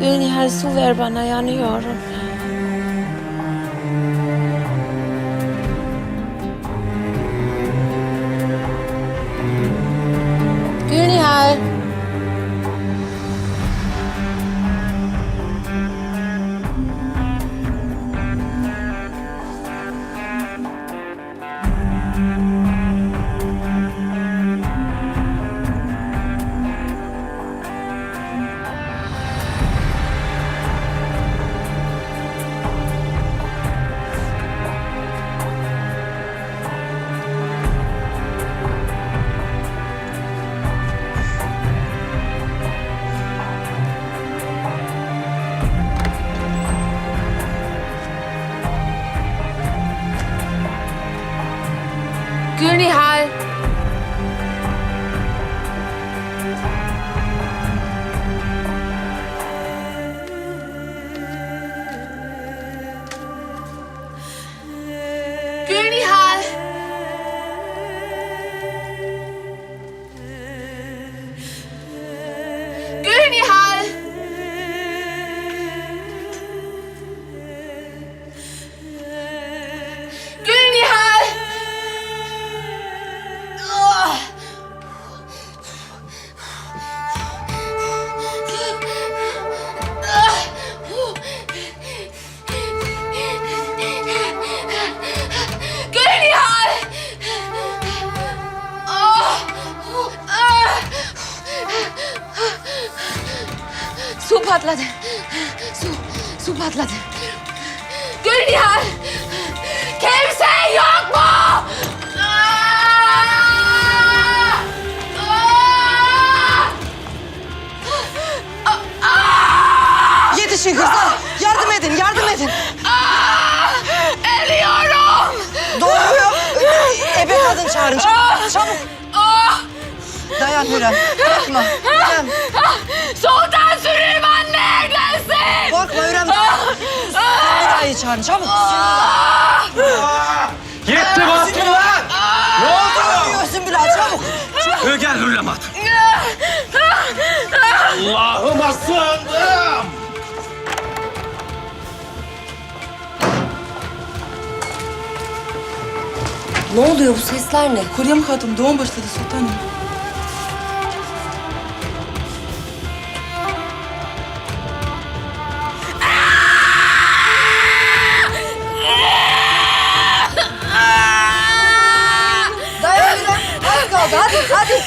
Gülnihal su ver bana yanıyorum. Gülnihal. 军理海。Patladı. Su, su patladı. Gülnihal! Kimse yok mu? Ah! Ah! Yetişin kızlar. Yardım edin, yardım edin. Ah! Ölüyorum! Doğuyor. Ebe kadın çağırın. Çabuk. Ah! Dayan Hürrem. Korkma. Hürrem. Sultan Sümbüla'yı çağırın. Çabuk. Yetti lan! Ne oldu? Sümbüla. Sümbüla çabuk. Ö, Gel Hürrem Hatun. Allah'ıma sığındım. Ne oluyor bu sesler ne? Kuryem Hatun doğum başladı sultanım. Hadi,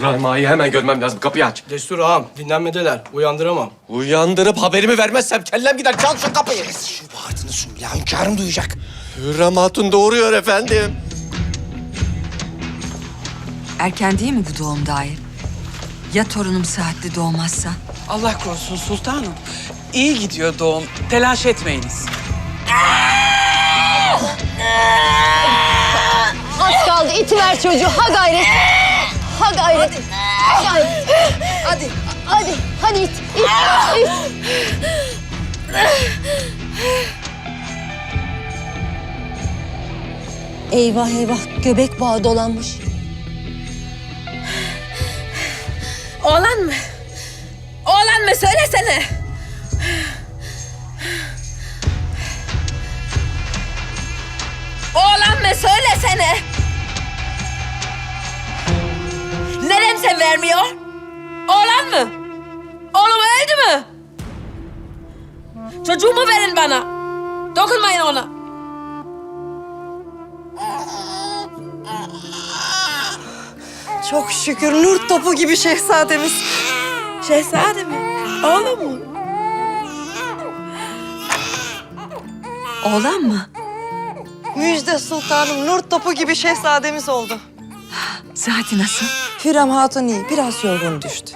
İbrahim Ağa'yı hemen görmem lazım. Kapıyı aç. Destur ağam, dinlenmedeler. Uyandıramam. Uyandırıp haberimi vermezsem kellem gider. Çal şu kapıyı. Şu bağırtını sun ya, hünkârım duyacak. Hürrem Hatun doğuruyor efendim. Erken değil mi bu doğum dair? Ya torunum saatli doğmazsa? Allah korusun sultanım. İyi gidiyor doğum. Telaş etmeyiniz. Az kaldı itiver çocuğu. Ha gayret. Ha gayret. Ha gayret. Hadi. Hadi. Hadi it. it, it. Eyvah eyvah göbek bağı dolanmış. Oğlan mı? Oğlan mı? Söylesene. Oğlan mı? Söylesene. Vermiyor? Oğlan mı? Oğlum öldü mü? Çocuğumu verin bana. Dokunmayın ona. Çok şükür nur topu gibi şehzademiz. Şehzade mi? Oğlum mu? Oğlan mı? Müjde sultanım nur topu gibi şehzademiz oldu. Saati nasıl? Hürrem Hatun iyi biraz yorgun düştü.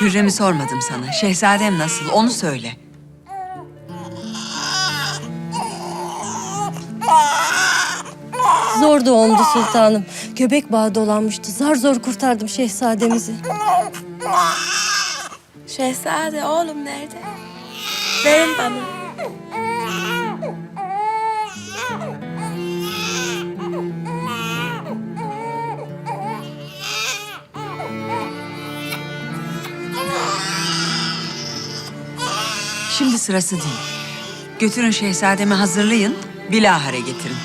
Hürrem'i sormadım sana. Şehzadem nasıl? Onu söyle. Zor doğumdu sultanım. Göbek bağı dolanmıştı. Zar zor kurtardım şehzademizi. Şehzade oğlum nerede? Verin bana. Şimdi sırası değil. Götürün şehzademi hazırlayın. Bilahare getirin.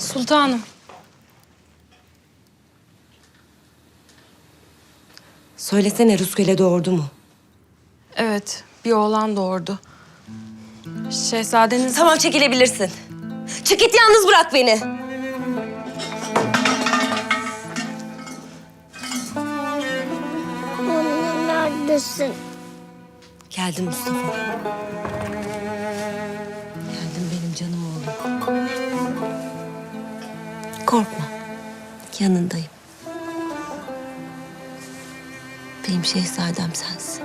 Sultanım. Söylesene Ruskele doğurdu mu? Evet, bir oğlan doğurdu. Şehzadeniz... Tamam çekilebilirsin. Çık git yalnız bırak beni. Anne neredesin? Geldim Mustafa. Yanındayım. Benim şehzadem sensin.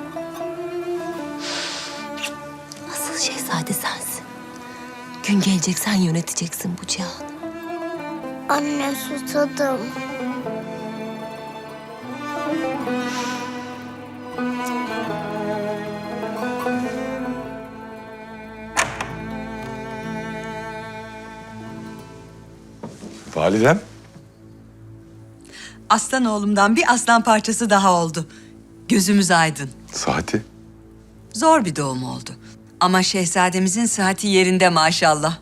Asıl şehzade sensin. Gün gelecek sen yöneteceksin bu cihanı. Anne susadım. Validem. Aslan oğlumdan bir aslan parçası daha oldu. Gözümüz aydın. Saati. Zor bir doğum oldu. Ama şehzademizin saati yerinde maşallah.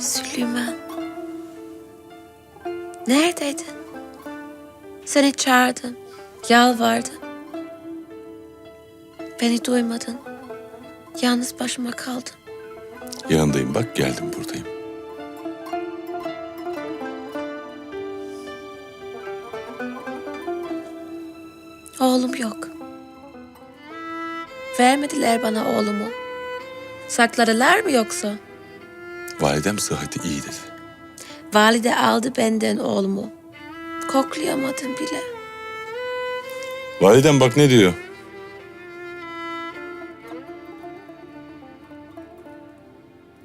Süleyman. Neredeydin? Seni çağırdım. Yalvardım. Beni duymadın. Yalnız başıma kaldım. Yanındayım bak geldim buradayım. Oğlum yok. Vermediler bana oğlumu. Sakladılar mı yoksa? Validem sıhhati iyi dedi. Valide aldı benden oğlumu. Koklayamadım bile. Validem bak ne diyor.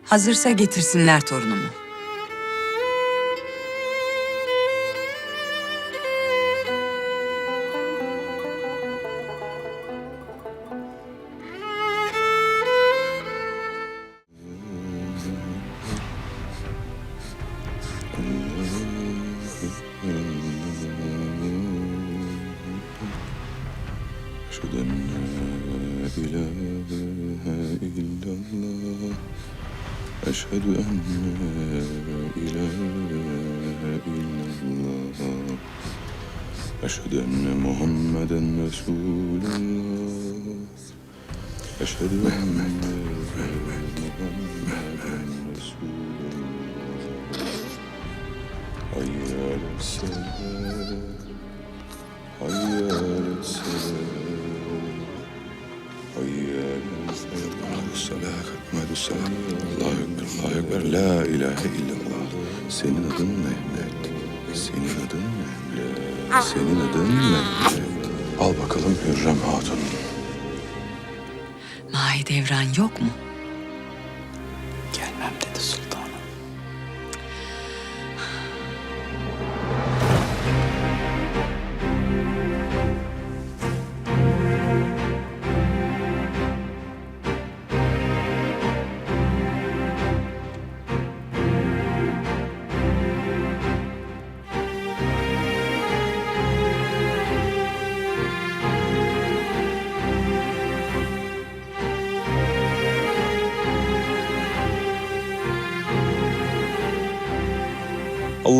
Hazırsa getirsinler torunumu. Hayya aleyhisselam. Hayya aleyhisselam. Hayya aleyhisselam. Aleyhisselam. Aleyhisselam. Allahu Ekber. Allahu Ekber. La ilahe illallah. Senin adın Mehmet. Senin adın Mehmet. Senin adın Mehmet. Al bakalım Hürrem Hatun. Mahidevran yok mu?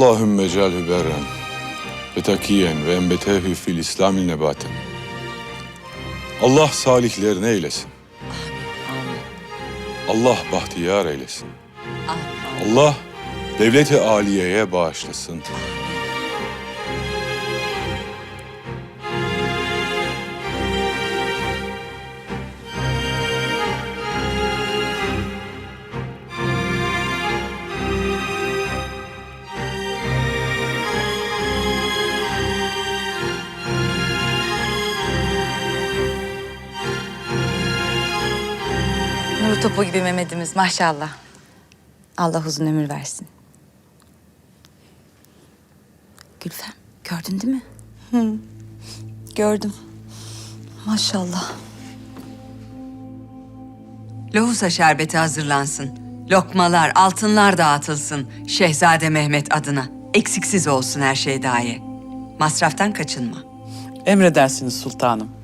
Allahümme ecalhü berren ve takiyen ve enbetehü fil İslamil nebaten. Allah salihlerini eylesin. Allah bahtiyar eylesin. Allah devleti aliyeye bağışlasın. Nur topu gibi Mehmet'imiz maşallah. Allah uzun ömür versin. Gülfem gördün değil mi? Hı, gördüm. Maşallah. Lohusa şerbeti hazırlansın. Lokmalar, altınlar dağıtılsın Şehzade Mehmet adına. Eksiksiz olsun her şey dahi. Masraftan kaçınma. Emredersiniz sultanım.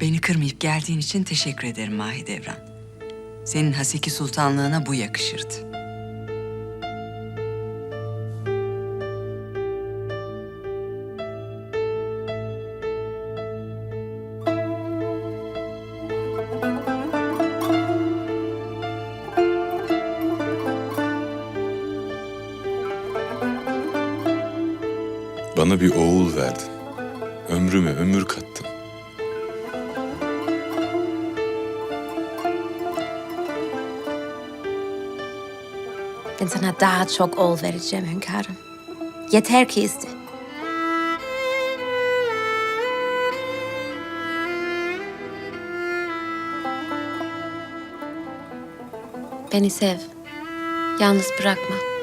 Beni kırmayıp geldiğin için teşekkür ederim Mahidevran. Senin Haseki Sultanlığına bu yakışırdı. Bana bir oğul verdin. Ömrüme ömür kattın. Ben sana daha çok oğul vereceğim hünkârım. Yeter ki iste. Beni sev. Yalnız bırakma.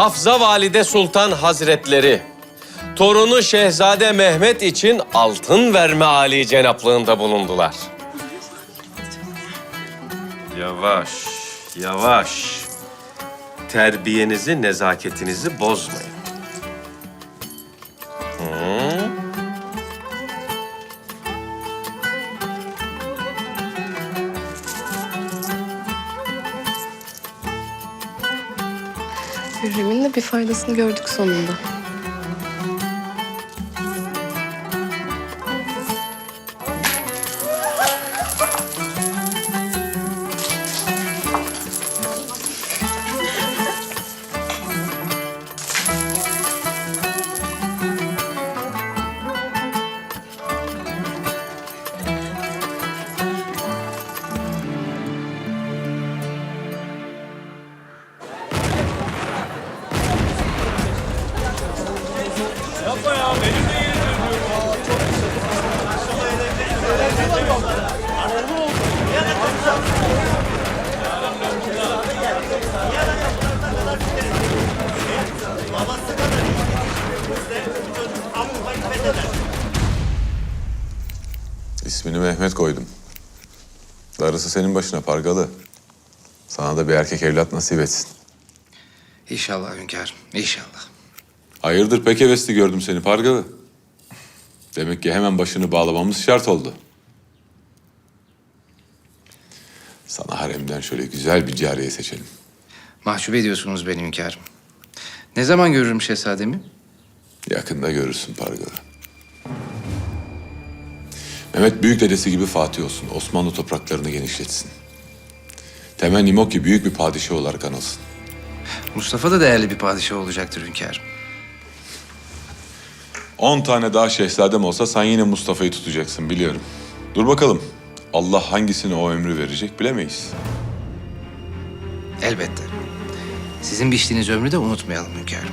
Hafza Valide Sultan Hazretleri torunu Şehzade Mehmet için altın verme âli cenaplığında bulundular. Yavaş, yavaş. Terbiyenizi, nezaketinizi bozmayın. Hı? Bir faydasını gördük sonunda. İsmini Mehmet koydum. Darısı senin başına Pargalı. Sana da bir erkek evlat nasip etsin. İnşallah hünkârım, inşallah. Hayırdır pek hevesli gördüm seni Pargalı. Demek ki hemen başını bağlamamız şart oldu. Sana haremden şöyle güzel bir cariye seçelim. Mahcup ediyorsunuz beni hünkârım. Ne zaman görürüm şehzademi? Yakında görürsün Pargalı. Mehmet büyük dedesi gibi Fatih olsun. Osmanlı topraklarını genişletsin. Temennim o ki büyük bir padişah olarak anılsın. Mustafa da değerli bir padişah olacaktır hünkârım. On tane daha şehzadem olsa sen yine Mustafa'yı tutacaksın biliyorum. Dur bakalım. Allah hangisine o ömrü verecek bilemeyiz. Elbette. Sizin biçtiğiniz ömrü de unutmayalım hünkârım.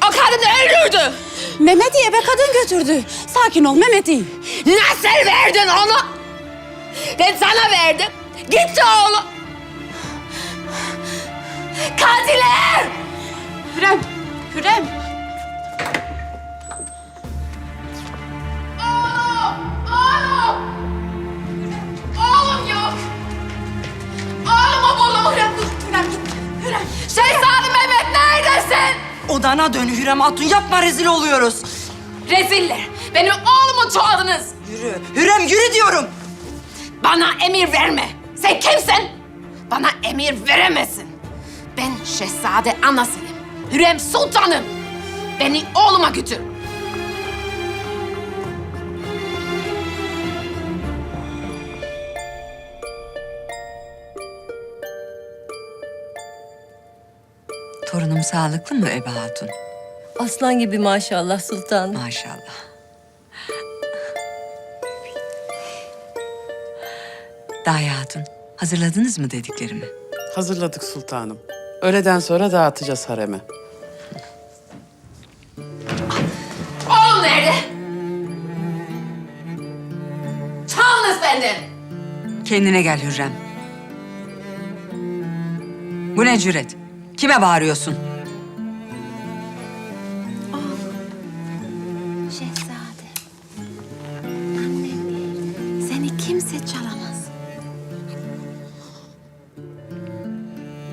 Kadın öldürdü. Mehmet'i eve kadın götürdü. Sakin ol Mehmet'i. Nasıl verdin onu? Ben sana verdim. Gitti oğlum. Katiller! Hürrem, Hürrem. Oğlum yok. Oğlumu bulun. Hürrem dur. Hürrem git. Hürrem. Şehzade Mehmet neredesin? Odana dön Hürrem Hatun yapma rezil oluyoruz. Reziller. Benim oğlumu çoğaldınız. Yürü. Hürrem yürü diyorum. Bana emir verme. Sen kimsin? Bana emir veremezsin. Ben şehzade anasıyım. Hürrem sultanım. Beni oğluma götür. Torunum sağlıklı mı Ebe Hatun? Aslan gibi maşallah sultanım. Maşallah. Daya Hatun, hazırladınız mı dediklerimi? Hazırladık sultanım. Öğleden sonra dağıtacağız hareme. Oğlum nerede? Çaldınız benden. Kendine gel Hürrem. Bu ne cüret? Kime bağırıyorsun?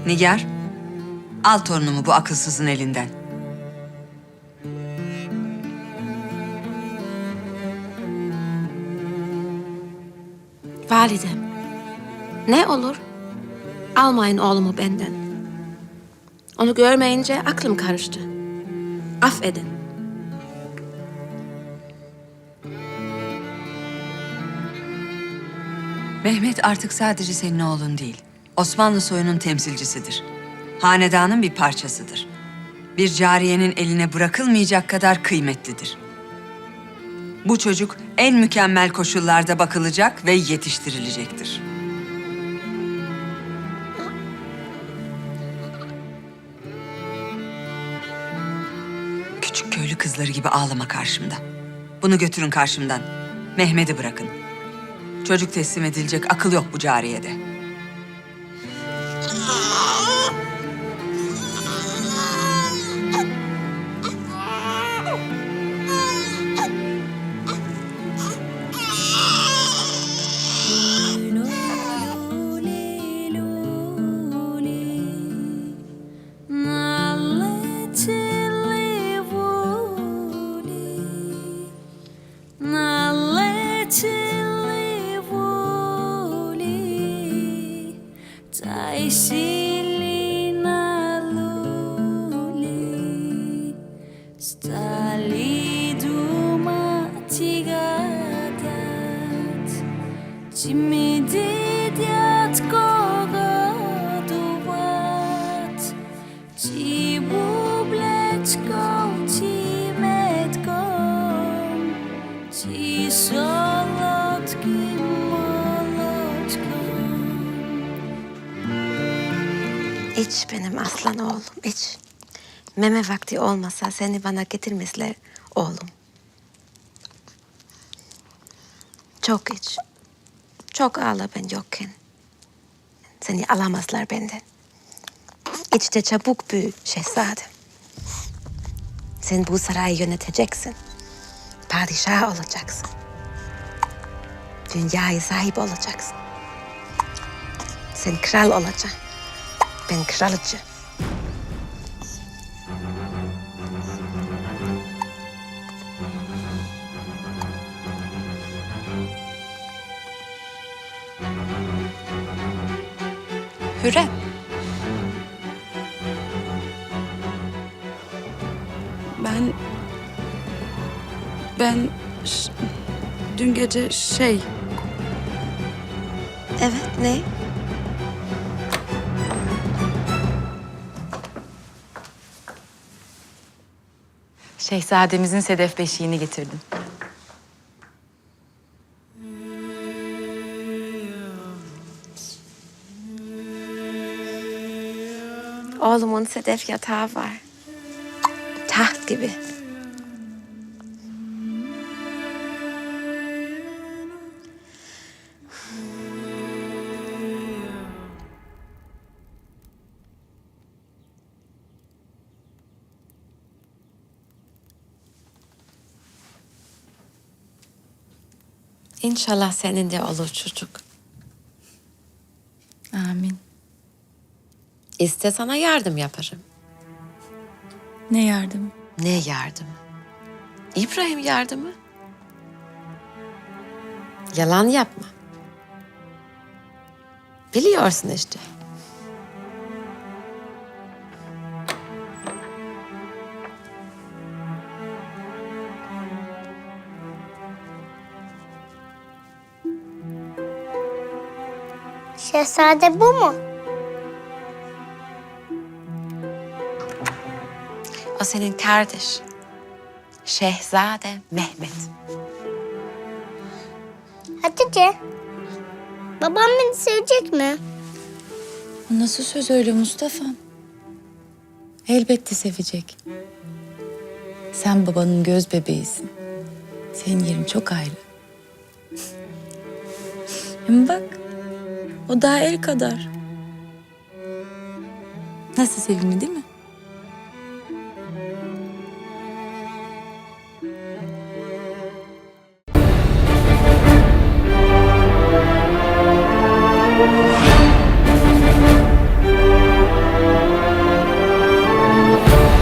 Nigar, al torunumu bu akılsızın elinden. Validem. Ne olur? Almayın oğlumu benden. Onu görmeyince aklım karıştı. Affedin. Mehmet artık sadece senin oğlun değil. Osmanlı soyunun temsilcisidir. Hanedanın bir parçasıdır. Bir cariyenin eline bırakılmayacak kadar kıymetlidir. Bu çocuk en mükemmel koşullarda bakılacak ve yetiştirilecektir. Küçük köylü kızları gibi ağlama karşımda. Bunu götürün karşımdan. Mehmet'i bırakın. Çocuk teslim edilecek akıl yok bu cariyede. İç benim aslan oğlum, iç. Meme vakti olmasa seni bana getirmezler oğlum. Çok iç. Çok ağla ben yokken. Seni alamazlar benden. İçte çabuk büyü şehzadem. Sen bu sarayı yöneteceksin. Padişah olacaksın. Dünyayı sahip olacaksın. Sen kral olacaksın. Ben kraliçe. Hürrem. Ben... Ben... dün gece şey... Evet ne? Şehzademizin sedef beşiğini getirdim. Oğlumun sedef yatağı var. taht gibi. İnşallah senin de olur çocuk. Amin. İste sana yardım yaparım. Ne yardım? Ne yardım? İbrahim yardımı. Yalan yapma. Biliyorsun işte. Şehzade bu mu? O senin kardeş. Şehzade Mehmet. Hatice. Babam beni sevecek mi? Bu nasıl söz öyle Mustafa? Elbette sevecek. Sen babanın göz bebeğisin. Senin yerin çok ayrı. Hem bak, o daha el kadar. Nasıl sevimli değil mi?